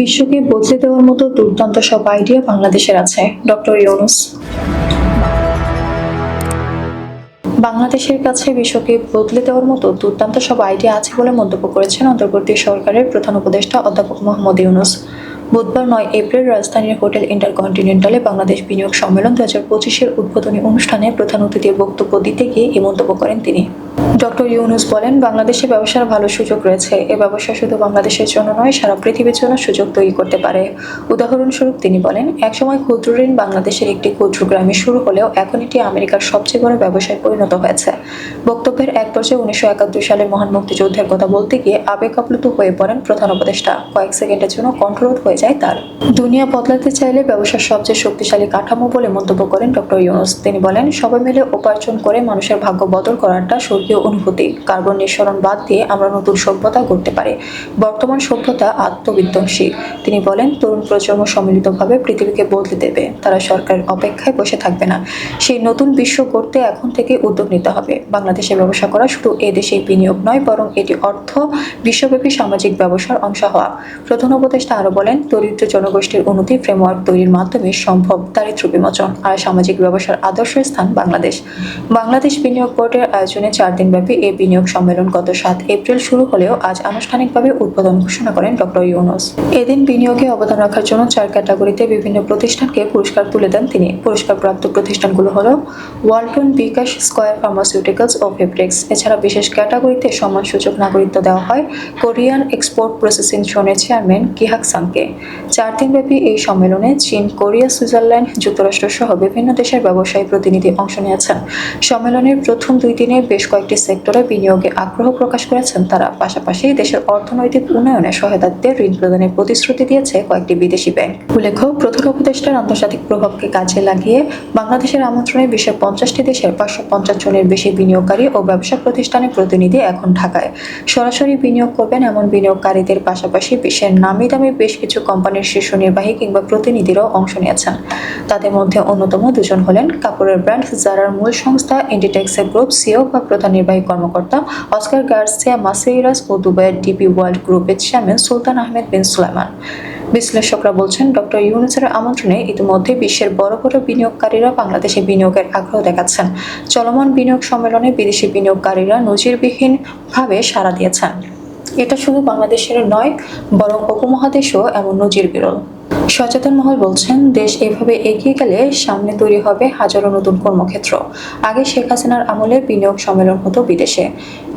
বিশ্বকে বদলে দেওয়ার মতো দুর্দান্ত সব আইডিয়া বাংলাদেশের আছে, ডক্টর ইউনুস। বাংলাদেশের কাছে বিশ্বকে বদলে দেওয়ার মতো দুর্দান্ত সব আইডিয়া আছে বলে মন্তব্য করেছেন অন্তর্বর্তী সরকারের প্রধান উপদেষ্টা অধ্যাপক মোহাম্মদ ইউনুস। বুধবার নয় এপ্রিল রাজধানীর হোটেল ইন্টারকন্টিনেন্টালে বাংলাদেশ বিনিয়োগ সম্মেলন দু হাজার পঁচিশের উদ্বোধনী অনুষ্ঠানে প্রধান অতিথির বক্তব্য দিতে গিয়ে এই মন্তব্য করেন তিনি। ডক্টর ইউনুস বলেন, বাংলাদেশে ব্যবসার ভালো সুযোগ রয়েছে। এ ব্যবসা শুধু বাংলাদেশের জন্য নয়, সারা পৃথিবীর জন্য সুযোগ তৈরি করতে পারে। উদাহরণস্বরূপ তিনি বলেন, একসময় ক্ষুদ্র ঋণ বাংলাদেশের একটি ক্ষুদ্র গ্রামে শুরু হলেও এখন এটি আমেরিকার সবচেয়ে বড় ব্যবসায় পরিণত হয়েছে। বক্তব্যের এক পর্যায়ে উনিশশো একাত্তর সালে মহান মুক্তিযুদ্ধের কথা বলতে গিয়ে আবেগ আপ্লুত হয়ে পড়েন প্রধান উপদেষ্টা। কয়েক সেকেন্ডের জন্য কন্ট্রোল হয়ে যায় তার। দুনিয়া বদলাতে চাইলে ব্যবসার সবচেয়ে শক্তিশালী কাঠামো বলে মন্তব্য করেন ডক্টর ইউনুস। তিনি বলেন, সবাই মিলে উপার্জন করে মানুষের ভাগ্য বদল করাটা স্বর্গীয় অনুভূতি। কার্বন নিঃসরণ বাদ দিয়ে আমরা নতুন সভ্যতা করতে পারি। বর্তমান সভ্যতা আত্মবিধ্বংসী। তিনি বলেন, তরুণ প্রজন্ম সম্মিলিতভাবে পৃথিবীকে বদলে দেবে। তারা সরকারের অপেক্ষায় বসে থাকবে না। সেই নতুন বিশ্ব গড়তে এখন থেকে উদ্যোগ নিতে হবে। বাংলাদেশে ব্যবসা করা শুধু এদেশে বিনিয়োগ নয়, বরং এটি অর্থ, বিশ্বব্যাপী সামাজিক ব্যবসার অংশ হওয়া। প্রধান উপদেষ্টা আরও বলেন, দরিদ্র জনগোষ্ঠীর উন্নতি ফ্রেমওয়ার্ক তৈরির মাধ্যমে সম্ভব দারিদ্র বিমোচন আর সামাজিক ব্যবসার আদর্শ স্থান বাংলাদেশ। বাংলাদেশ বিনিয়োগ বোর্ডের আয়োজনে চার দিনব্যাপী এই বিনিয়োগ সম্মেলন গত সাত এপ্রিল শুরু হলেও আজ আনুষ্ঠানিকভাবে উদ্বোধন ঘোষণা করেন ডক্টর ইউনুস। এদিন বিনিয়োগে অবদান রাখার জন্য চার ক্যাটাগরিতে বিভিন্ন প্রতিষ্ঠানকে পুরস্কার তুলে দেন তিনি। পুরস্কারপ্রাপ্ত প্রতিষ্ঠানগুলো হল ওয়ালটন বিকাশ স্কয়ার ফার্মাসিউটিক্যালস ও ফেব্রিক্স। এছাড়া বিশেষ ক্যাটাগরিতে সম্মানসূচক নাগরিকত্ব দেওয়া হয় কোরিয়ান এক্সপোর্ট প্রসেসিং জোনের চেয়ারম্যান কিহাক সাংকে। চার দিনব্যাপী এই সম্মেলনে চীন, কোরিয়া, সুইজারল্যান্ড, যুক্তরাষ্ট্র সহ বিভিন্ন দেশের ব্যবসায়ী প্রতিনিধি অংশ নিয়েছেন। সম্মেলনের প্রথম দুই দিনে বেশ কয়েকটি সেক্টরে বিনিয়োগে আগ্রহ প্রকাশ করেছেন তারা। পাশাপাশি দেশের অর্থনৈতিক উন্নয়নে সহায়তা দিতে ঋণ প্রদানের প্রতিশ্রুতি দিয়েছে কয়েকটি বিদেশি ব্যাংক। উল্লেখ্য প্রধান উপদেষ্টার আন্তর্জাতিক প্রভাবকে কাজে লাগিয়ে বাংলাদেশের আমন্ত্রণে বিশ্বের পঞ্চাশটি দেশের পাঁচশো পঞ্চাশ জনের বেশি বিনিয়োগকারী ও ব্যবসা প্রতিষ্ঠানের প্রতিনিধি এখন ঢাকায়। সরাসরি বিনিয়োগ করবেন এমন বিনিয়োগকারীদের পাশাপাশি বিশ্বের নামি দামি বেশ কিছু কোম্পানির শীর্ষ নির্বাহী কিংবা প্রতিনিধিরাও অংশ নিয়েছেন। তাদের মধ্যে অন্যতম দুজন হলেন কাপড়ের ব্র্যান্ড জারার মূল সংস্থা ইন্ডিটেক্সের গ্রুপ, সিও বা প্রধান নির্বাহী কর্মকর্তা অস্কার গার্সিয়া মাসেইরাস ও দুবাইয়ের ডিপি ওয়ার্ল্ড গ্রুপের chairman Sultan Ahmed bin Sulaiman. বিশ্লেষকরা বলছেন, ডক্টর ইউনুসের আমন্ত্রণে ইতিমধ্যে বিশ্বের বড় বড় বিনিয়োগকারীরা বাংলাদেশে বিনিয়োগের আগ্রহ দেখাচ্ছেন। চলমান বিনিয়োগ সম্মেলনে বিদেশি বিনিয়োগকারীরা নজিরবিহীনভাবে সাড়া দিয়েছেন। এটা শুধু বাংলাদেশের নয়, বরং উপমহাদেশেও এমন নজির বিরল। সচেতন মহল বলছেন, দেশ এভাবে এগিয়ে গেলে সামনে তৈরি হবে হাজারো নতুন কর্মক্ষেত্র। আগে শেখ হাসিনার আমলে বিনিয়োগ সম্মেলন হতো বিদেশে।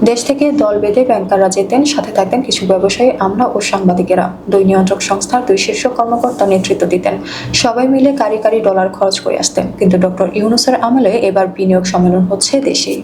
দেশ থেকে দল বেঁধে ব্যাংকাররা যেতেন, সাথে থাকতেন কিছু ব্যবসায়ী, আমরা ও সাংবাদিকেরা। দুই নিয়ন্ত্রক সংস্থার দুই শীর্ষ কর্মকর্তা নেতৃত্ব দিতেন। সবাই মিলে কারি কারি ডলার খরচ করে আসতেন। কিন্তু ডক্টর ইউনুসের আমলে এবার বিনিয়োগ সম্মেলন হচ্ছে দেশেই।